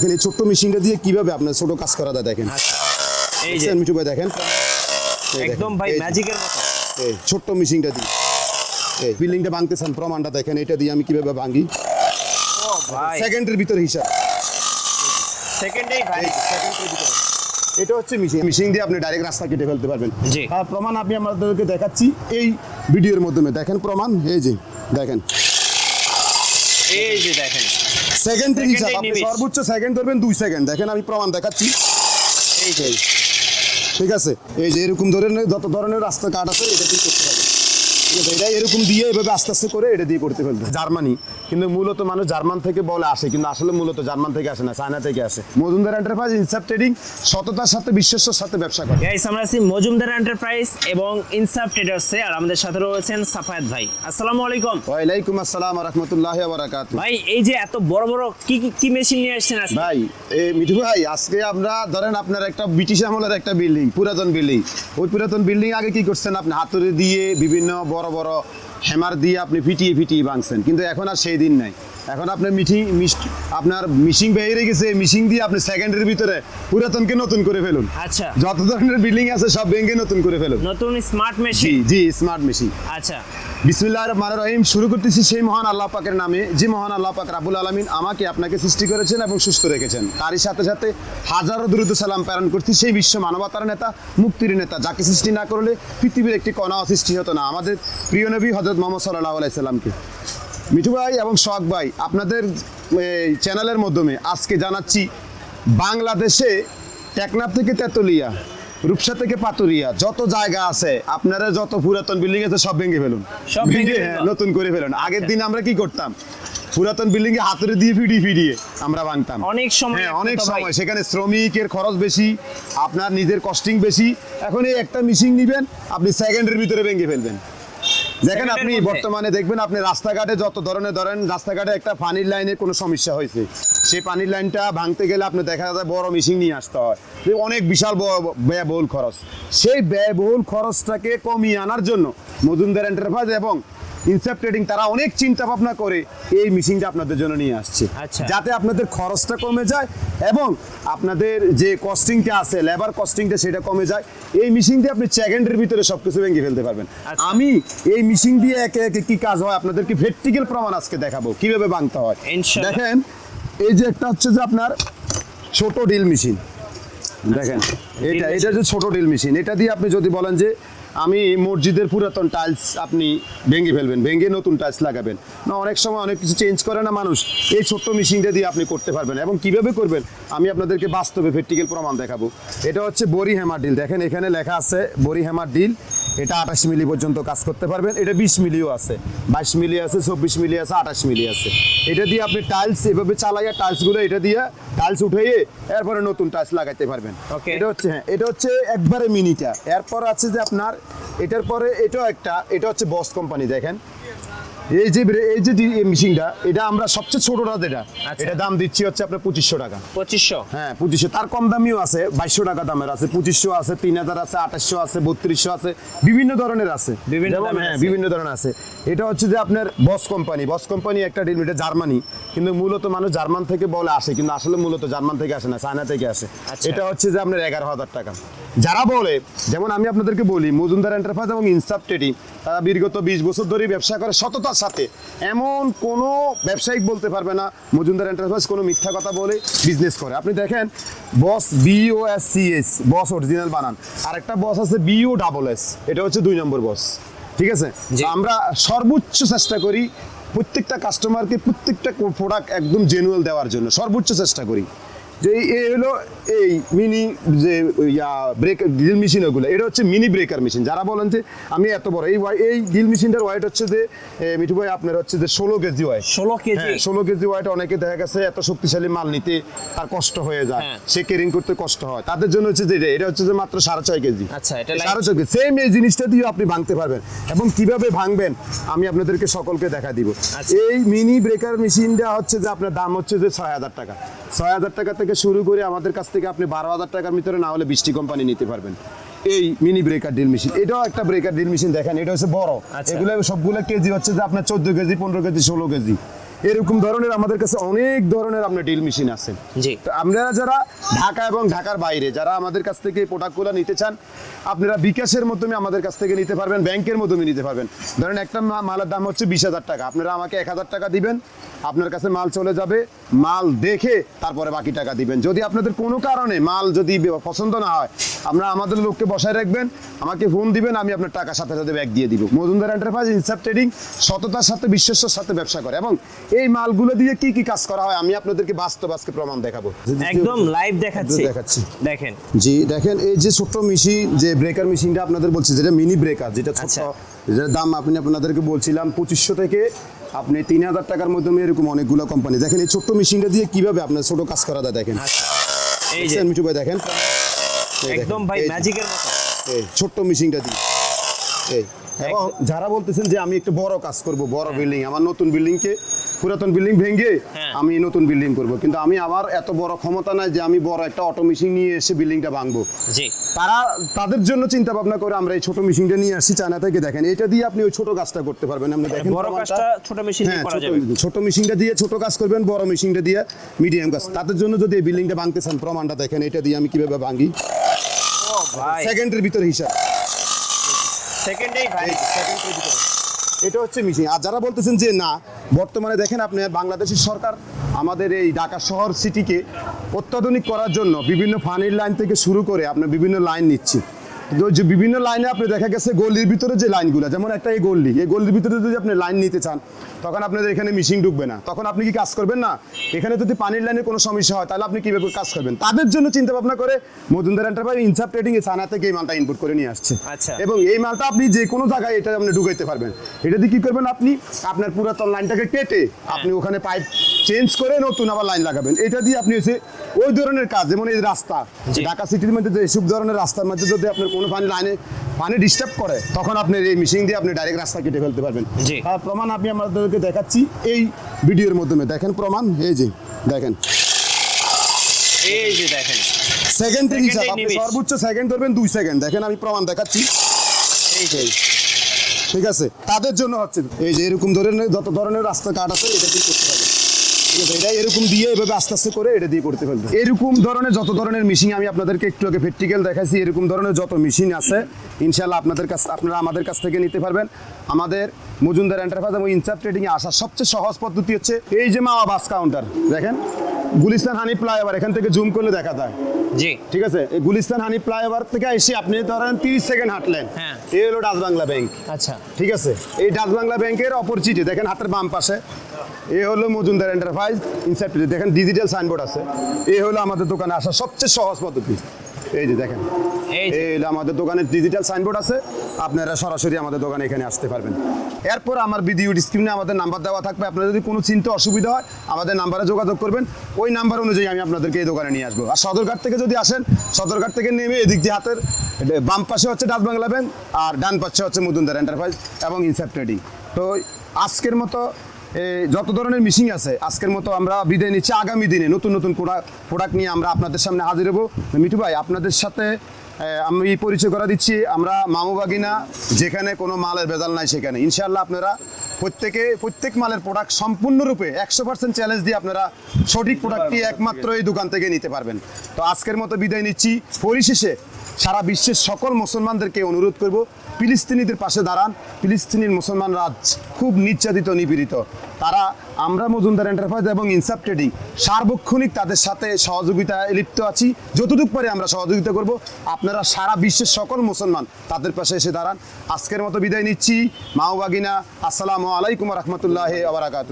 দেখেন এই ছোট্ট মেশিনটা দিয়ে কীভাবে আপনার ছোট কাজ করা যায় দেখেন। আচ্ছা। এই যে। দেখছেন মিঠু ভাই দেখেন। একদম ভাই ম্যাজিকের মতো। এই ছোট্ট মেশিনটা দিয়ে। এই বিল্ডিংটা ভাঙতেছেন প্রমাণটা দেখেন এটা দিয়ে আমি কীভাবে ভাঙি। ও ভাই। সেকেন্ডের ভিতরে হিসাব। সেকেন্ডেই ভাই। সেকেন্ডের ভিতরে। এটা হচ্ছে মেশিন। মেশিন দিয়ে আপনি ডাইরেক্ট রাস্তা কেটে ফেলতে পারবেন। তার প্রমাণ আমি আপনাদেরকে দেখাচ্ছি এই ভিডিওর মাধ্যমে। দেখেন প্রমাণ এই যে দেখেন। এই যে দেখেন। সেকেন্ডের থেকে হিসাব আপনি। সর্বোচ্চ সেকেন্ড ধরবেন দুই সেকেন্ড দেখেন আমি প্রমাণ দেখাচ্ছি। এই ঠিক আছে? এই যে এরকম ধরনের যত ধরনের রাস্তা কাট আছে এটা ঠিক করতে হবে। এটা এরকম দিয়ে এভাবে আস্তে আস্তে করে এটা দিয়ে করতে জার্মানি। কিন্তু মূলত মানুষ জার্মান থেকে বলে আসে কিন্তু আসলে মূলত জার্মান থেকে আসে না চায়না থেকে আসে। মজুমদার এন্টারপ্রাইজ ইনসাপ ট্রেডিং সততার সাথে বিশ্বাসের সাথে ব্যবসা করে। গাইস আমরা আছি মজুমদার এন্টারপ্রাইজ এবং ইনসাফ ট্রেডার্সে আর আমাদের সাথে রয়েছেন সাফায়াত ভাই। আসসালামু আলাইকুম। ওয়ালাইকুম আসসালাম রহমতুল্লাহ বারাকাত ভাই এই যে এত বড় বড় কি কি- কি মেশিন নিয়ে আসছেন আজকে? ভাই এই মিঠু ভাই আজকে আমরা ধরেন আপনার একটা ব্রিটিশ আমলের একটা বিল্ডিং পুরাতন বিল্ডিং ওই পুরাতন বিল্ডিং আগে কি করছেন আপনি? হাতুড়ি দিয়ে বিভিন্ন বড় বড় হ্যামার দিয়ে আপনি ফিটিয়ে ফিটিয়ে ভাঙছেন কিন্তু এখন আর সেই দিন নাই। এখন আপনার মিটিং আপনার মিশিং বেরিয়ে গেছে মিশিং দিয়ে আপনি সেকেন্ডের ভিতরে পুরাতনকে নতুন করে ফেলুন। আচ্ছা। যত ধরনের বিল্ডিং আছে সব ভেঙে নতুন করে ফেলুন। নতুন স্মার্ট মেশিন জি স্মার্ট মেশিন আচ্ছা। বিসমিল্লাহ রহমান রহিম শুরু করতেছি সেই মহান আল্লাহ পাকের নামে। যে মহান আল্লাহ পাক রাবুল আলমিন আমাকে আপনাকে সৃষ্টি করেছেন এবং সুস্থ রেখেছেন। তারই সাথে সাথে হাজারো দ্রুত সালাম প্রেরণ করছি সেই বিশ্ব মানবতার নেতা মুক্তির নেতা। যাকে সৃষ্টি না করলে পৃথিবীর একটি কণা সৃষ্টি হতো না। আমাদের প্রিয় নবী হজরত মোহাম্মদ সাল্লাহ আলাইসাল্লামকে মিঠু ভাই এবং শখ ভাই আপনাদের এই চ্যানেলের মাধ্যমে আজকে জানাচ্ছি বাংলাদেশে টেকনাফ থেকে তেতুলিয়া রূপসা থেকে পাতুরিয়া যত জায়গা আছে আপনারা যত পুরাতন বিল্ডিং আছে সব ভেঙে ফেলুন। সব ভেঙে। হ্যাঁ, নতুন করে ফেলুন। আগের দিন আমরা কি করতাম? পুরাতন বিল্ডিং এ হাতুড়ি দিয়ে ফিডিয়ে ফিডিয়ে আমরা ভাঙতাম। অনেক সময় হ্যাঁ অনেক সময়। সেখানে শ্রমিকের খরচ বেশি আপনার নিজের কস্টিং বেশি। এখন এই একটা মিশিং নিবেন আপনি সেকেন্ডের ভিতরে ভেঙে ফেলবেন। দেখেন আপনি বর্তমানে দেখবেন আপনি রাস্তাঘাটে যত ধরনের ধরেন রাস্তাঘাটে একটা পানির লাইনের কোনো সমস্যা হয়েছে। সেই পানির লাইনটা ভাঙতে গেলে আপনি দেখা যায় বড় মেশিন নিয়ে আসতে হয়। অনেক বিশাল ব্যয়বহুল খরচ। সেই ব্যয়বহুল খরচটাকে কমিয়ে আনার জন্য মজুমদার এন্টারপ্রাইজ এবং ইনসেপ ট্রেডিং তারা অনেক চিন্তা ভাবনা করে এই মেশিনটা আপনাদের জন্য নিয়ে আসছে। আচ্ছা। যাতে আপনাদের খরচটা কমে যায় এবং আপনাদের যে কস্টিংটা আছে লেবার কস্টিংটা সেটা কমে যায়। এই মেশিন দিয়ে আপনি সেকেন্ডের ভিতরে সবকিছু ভেঙে ফেলতে পারবেন। আচ্ছা। আমি এই মেশিন দিয়ে একে একে কি কাজ হয় আপনাদেরকে ভেট্টিক্যাল প্রমাণ আজকে দেখাবো কীভাবে ভাঙতে হয়। দেখেন এই যে একটা হচ্ছে যে আপনার ছোট ডিল মেশিন দেখেন এটা এটা যে ছোট ডিল মেশিন এটা দিয়ে আপনি যদি বলেন যে আমি মসজিদের পুরাতন টাইলস আপনি ভেঙে ফেলবেন, ভেঙে নতুন টাইলস লাগাবেন। না, অনেক সময় অনেক কিছু চেঞ্জ করে না মানুষ, এই ছোট্ট মেশিনটা দিয়ে আপনি করতে পারবেন। এবং কীভাবে করবেন? আমি আপনাদেরকে বাস্তবে প্র্যাকটিক্যাল প্রমাণ দেখাবো। এটা হচ্ছে বরি হ্যামার ডিল দেখেন এখানে লেখা আছে বরি হ্যামার ডিল এটা আঠাশ মিলি পর্যন্ত কাজ করতে পারবেন। এটা বিশ মিলিও আছে। বাইশ মিলি আছে চব্বিশ মিলি আছে আঠাশ মিলি আছে। এটা দিয়ে আপনি টাইলস এভাবে চালাইয়া টাইলসগুলো এটা দিয়ে টাইলস উঠাইয়ে এরপরে নতুন টাইলস লাগাইতে পারবেন। এটা হচ্ছে হ্যাঁ এটা হচ্ছে একবারে মিনিটা এরপর আছে যে আপনার এটার পরে এটাও একটা এটা হচ্ছে বস কোম্পানি দেখেন। এই যে এই যে মেশিনটা এটা আমরা সবচেয়ে ছোটটা যেটা আচ্ছা। এটা দাম দিচ্ছি হচ্ছে আপনার পঁচিশশো টাকা। পঁচিশশো? হ্যাঁ পঁচিশশো। তার কম দামিও আছে বাইশশো টাকা দামের আছে পঁচিশশো আছে তিন হাজার আছে আঠাশশো আছে বত্রিশশো আছে বিভিন্ন ধরনের আছে। বিভিন্ন হ্যাঁ বিভিন্ন ধরনের আছে। এটা হচ্ছে যে আপনার বস কোম্পানি। বস কোম্পানি একটা ডিল এটা জার্মানি। কিন্তু মূলত মানুষ জার্মান থেকে বলে আসে কিন্তু আসলে মূলত জার্মান থেকে আসে না চায়না থেকে আসে। আচ্ছা। এটা হচ্ছে যে আপনার এগারো হাজার টাকা। যারা বলে যেমন আমি আপনাদেরকে বলি মজুমদার এন্টারপ্রাইজ এবং ইনসাফ ট্রেডিং তারা বিগত বিশ বছর ধরে ব্যবসা করে সততার সাথে। এমন কোনো ব্যবসায়িক বলতে পারবে না মজুমদার এন্টারপ্রাইজ কোনো মিথ্যা কথা বলে বিজনেস করে। আপনি দেখেন boss B O S S boss original বানান। আর একটা বস আছে বিও ডাবল এস এটা হচ্ছে দুই নম্বর বস ঠিক আছে। আমরা সর্বোচ্চ চেষ্টা করি প্রত্যেকটা কাস্টমারকে প্রত্যেকটা প্রোডাক্ট একদম জেনুয়াল দেওয়ার জন্য। সর্বোচ্চ চেষ্টা করি। যে এই হলো এই মিনি যে ইয়া ব্রেক ড্রিল মেশিন ওগুলো এটা হচ্ছে মিনি ব্রেকার মেশিন যারা বলেন যে আমি এত বড় এই এই ড্রিল মেশিনটার ওয়াইট হচ্ছে যে মিঠু ভাই আপনার হচ্ছে যে ষোলো কেজি ওয়াইট ষোলো কেজি। হ্যাঁ ষোলো কেজি ওয়াইট অনেকে দেখা গেছে এত শক্তিশালী মাল নিতে তার কষ্ট হয়ে যায়। হ্যাঁ। সে কেরিং করতে কষ্ট হয়। তাদের জন্য হচ্ছে যে এটা হচ্ছে যে মাত্র সাড়ে ছয় কেজি। আচ্ছা, এটা সাড়ে ছয় কেজি। সেম এই জিনিসটা দিয়ে আপনি ভাঙতে পারবেন। এবং কীভাবে ভাঙবেন আমি আপনাদেরকে সকলকে দেখা দিব। আচ্ছা। এই মিনি ব্রেকার মেশিনটা হচ্ছে যে আপনার দাম হচ্ছে যে ছয় হাজার টাকা। ছয় হাজার টাকা থেকে শুরু করে আমাদের কাছ থেকে আপনি বারো হাজার টাকার ভিতরে না হলে বৃষ্টি কোম্পানি নিতে পারবেন। এই মিনি ব্রেকার ড্রিল মেশিন এটাও একটা ব্রেকার ড্রিল মেশিন দেখেন এটা হচ্ছে বড়। আচ্ছা। এগুলো সবগুলো কেজি হচ্ছে যে আপনার চোদ্দ কেজি পনেরো কেজি ষোলো কেজি। এরকম ধরনের আমাদের কাছে অনেক ধরনের আপনার ড্রিল মেশিন আছে। জি। তো আপনারা যারা ঢাকা এবং ঢাকার বাইরে যারা আমাদের কাছ থেকে প্রোডাক্টগুলো নিতে চান আপনারা বিকাশের মাধ্যমে আমাদের কাছ থেকে নিতে পারবেন ব্যাংকের মাধ্যমে নিতে পারবেন। ধরেন একটা মালের দাম হচ্ছে বিশ হাজার টাকা। আপনারা আমাকে এক হাজার টাকা দিবেন আপনার কাছে মাল চলে যাবে মাল দেখে তারপরে বাকি টাকা দিবেন। যদি আপনাদের কোনো কারণে মাল যদি পছন্দ না হয় আমরা আমাদের লোককে বসায় রাখবেন আমাকে ফোন দিবেন আমি আপনার টাকা সাথে সাথে ব্যাগ দিয়ে দিব। মজুমদার এন্টারপ্রাইজ ইনসাপ ট্রেডিং সততার সাথে বিশ্বস্তর সাথে ব্যবসা করে। এবং এই মালগুলো দিয়ে কি কি কাজ করা হয়? আমি আপনাদেরকে বাস্তব আজকে প্রমাণ দেখাবো। একদম লাইভ দেখাচ্ছি। দেখাচ্ছি। দেখেন। জি দেখেন এই যে ছোট্ট মেশিন যে ব্রেকার মেশিনটা আপনাদের বলছি যেটা মিনি ব্রেকার যেটা ছোট আচ্ছা। যেটার দাম আপনি আপনাদেরকে বলছিলাম পঁচিশশো থেকে আপনি তিন হাজার টাকার মধ্যে এরকম অনেকগুলো কোম্পানি দেখেন এই ছোট্ট মেশিনটা দিয়ে কীভাবে আপনার ছোট কাজ করা যায় দেখেন। আচ্ছা। এই যে। মিঠু ভাই দেখেন। একদম ভাই ম্যাজিকের মতো। এই ছোট্ট মেশিনটা দিয়ে। এই। এবং যারা বলতেছেন যে আমি একটু বড় কাজ করব বড় বিল্ডিং আমার নতুন বিল্ডিংকে পুরাতন বিল্ডিং ভেঙে হ্যাঁ। আমি নতুন বিল্ডিং করব। কিন্তু আমি আমার এত বড় ক্ষমতা নাই যে আমি বড় একটা অটো মেশিন নিয়ে এসে বিল্ডিংটা ভাঙবো। জি। তারা তাদের জন্য চিন্তা ভাবনা করে আমরা এই ছোট মেশিনটা নিয়ে আসছি চায়না থেকে দেখেন। এটা দিয়ে আপনি ওই ছোট কাজটা করতে পারবেন। আপনি দেখেন বড় কাজটা ছোট মেশিন দিয়ে হ্যাঁ করা যাবে। ছোট মেশিনটা দিয়ে ছোট কাজ করবেন বড় মেশিনটা দিয়ে মিডিয়াম কাজ। তাদের জন্য যদি এই বিল্ডিংটা ভাঙতে চান প্রমাণটা দেখেন এটা দিয়ে আমি কীভাবে ভাঙি। সেকেন্ডের ভিতরে হিসাব। সেকেন্ডেই ভাই। সেকেন্ডের ভিতরে। এটা হচ্ছে মেশিন আর যারা বলতেছেন যে না বর্তমানে দেখেন আপনি, বাংলাদেশের সরকার আমাদের এই ঢাকা শহর সিটিকে অত্যাধুনিক করার জন্য বিভিন্ন ফানির লাইন থেকে শুরু করে আপনি বিভিন্ন লাইন নিচ্ছি যে বিভিন্ন লাইনে আপনি দেখা গেছে গলির ভিতরে যে লাইনগুলো যেমন একটা এই গল্লি এই গলির ভিতরে যদি আপনি লাইন নিতে চান তখন আপনাদের এখানে মিশিং ঢুকবে না। তখন আপনি কি কাজ করবেন না? এখানে যদি পানির লাইনে কোনো সমস্যা হয় তাহলে আপনি কীভাবে কাজ করবেন? তাদের জন্য চিন্তা ভাবনা করে মজুমদার এন্টারপ্রাইজ ইনসাপ ট্রেডিং এ চানা থেকে এই মালটা ইনপুট করে নিয়ে আসছে। আচ্ছা। এবং এই মালটা আপনি যে কোনো জায়গায় এটা আপনি ঢুকাইতে পারবেন। এটা দিয়ে কি করবেন আপনি? আপনার পুরাতন লাইনটাকে কেটে আপনি ওখানে পাইপ চেঞ্জ করে নতুন আবার লাইন লাগাবেন। এটা দিয়ে আপনি হচ্ছে ওই ধরনের কাজ যেমন এই রাস্তা। ঢাকা সিটির মধ্যে যে এসব ধরনের রাস্তার মধ্যে যদি আপনার কোনো পানি লাইনে পানি ডিস্টার্ব করে তখন আপনি এই মেশিন দিয়ে আপনি ডাইরেক্ট রাস্তা কেটে ফেলতে পারবেন। প্রমাণ আমি আপনাদেরকে দেখাচ্ছি এই ভিডিওর মাধ্যমে। দেখেন প্রমাণ এই যে দেখেন। এই যে দেখেন। সেকেন্ডের হিসাব আপনি সর্বোচ্চ সেকেন্ড ধরবেন দুই সেকেন্ড দেখেন আমি প্রমাণ দেখাচ্ছি। এই যে। ঠিক আছে? তাদের জন্য হচ্ছে এই যে এরকম ধরনের যত ধরনের রাস্তা কাট আছে এটা দিয়ে করতে পারবেন। ঠিক আছে এটা এরকম দিয়ে এভাবে আস্তে আস্তে করে এটা দিয়ে করতে পারবেন এরকম ধরনের যত ধরনের মেশিন আমি আপনাদেরকে একটু আগে প্র্যাকটিক্যাল দেখাইছি এরকম ধরনের যত মেশিন আছে ইনশাল্লাহ আপনাদের কাছ আপনারা আমাদের কাছ থেকে নিতে পারবেন। আমাদের মজুমদার এন্টারপ্রাইজ এবং ইনসাপ ট্রেডিং এ আসার সবচেয়ে সহজ পদ্ধতি হচ্ছে এই যে মাওয়া বাস কাউন্টার দেখেন গুলিস্তান হানি ফ্লাইওভার এখান থেকে জুম করলে দেখা যায়। জি। ঠিক আছে? এই গুলিস্তান হানি ফ্লাইওভার থেকে এসে আপনি ধরেন তিরিশ সেকেন্ড হাঁটলেন। হ্যাঁ। এই হলো ডাচ বাংলা ব্যাংক আচ্ছা। ঠিক আছে? এই ডাচ বাংলা ব্যাংকের অপরচিটে দেখেন হাতের বাম পাশে। এ হলো মজুমদার এন্টারপ্রাইজ ইনসাইড দেখেন ডিজিটাল সাইনবোর্ড আছে। এ হলো আমাদের দোকানে আসা সবচেয়ে সহজ পদ্ধতি। এই যে দেখেন। এই আমাদের দোকানের ডিজিটাল সাইনবোর্ড আছে। আপনারা সরাসরি আমাদের দোকানে এখানে আসতে পারবেন। এরপর আমার ভিডিও স্ক্রিনে আমাদের নাম্বার দেওয়া থাকবে। আপনার যদি কোনো চিন্তা অসুবিধা হয় আমাদের নাম্বারে যোগাযোগ করবেন। ওই নাম্বার অনুযায়ী আমি আপনাদেরকে এই দোকানে নিয়ে আসব। আর সদরঘাট থেকে যদি আসেন সদরঘাট থেকে নেমে এদিক দিয়ে হাতের বাম পাশে হচ্ছে ডাচ বাংলা ব্যাংক আর ডান পাশে হচ্ছে মজুমদার এন্টারপ্রাইজ এবং ইনসেপ ট্রেডিং তো আজকের মতো যত ধরনের মিশিং আছে আজকের মতো আমরা বিদায় নিচ্ছি। আগামী দিনে নতুন নতুন প্রোডাক্ট নিয়ে আমরা আপনাদের সামনে হাজির হব। মিঠু ভাই আপনাদের সাথে আমি পরিচয় করা দিচ্ছি। আমরা মামুবাগিনা যেখানে কোনো মালের ভেজাল নাই সেখানে। ইনশাআল্লাহ আপনারা প্রত্যেকে প্রত্যেক মালের প্রোডাক্ট সম্পূর্ণরূপে একশো পার্সেন্ট চ্যালেঞ্জ দিয়ে আপনারা সঠিক প্রোডাক্টটি একমাত্র এই দোকান থেকে নিতে পারবেন। তো আজকের মতো বিদায় নিচ্ছি। পরিশেষে সারা বিশ্বের সকল মুসলমানদেরকে অনুরোধ করব ফিলিস্তিনিদের পাশে দাঁড়ান। ফিলিস্তিনির মুসলমান রাজ খুব নির্যাতিত, নিপীড়িত। তারা আমরা মজুমদার এন্টারপ্রাইজ এবং ইনসাফ ট্রেডিং সার্বক্ষণিক তাদের সাথে সহযোগিতায় লিপ্ত আছি। যতটুকু পারে আমরা সহযোগিতা করব। আপনারা সারা বিশ্বের সকল মুসলমান তাদের পাশে এসে দাঁড়ান। আজকের মতো বিদায় নিচ্ছি। মাওবাগিনা আসসালামু আলাইকুম রহমতুল্লাহ আবরাকাত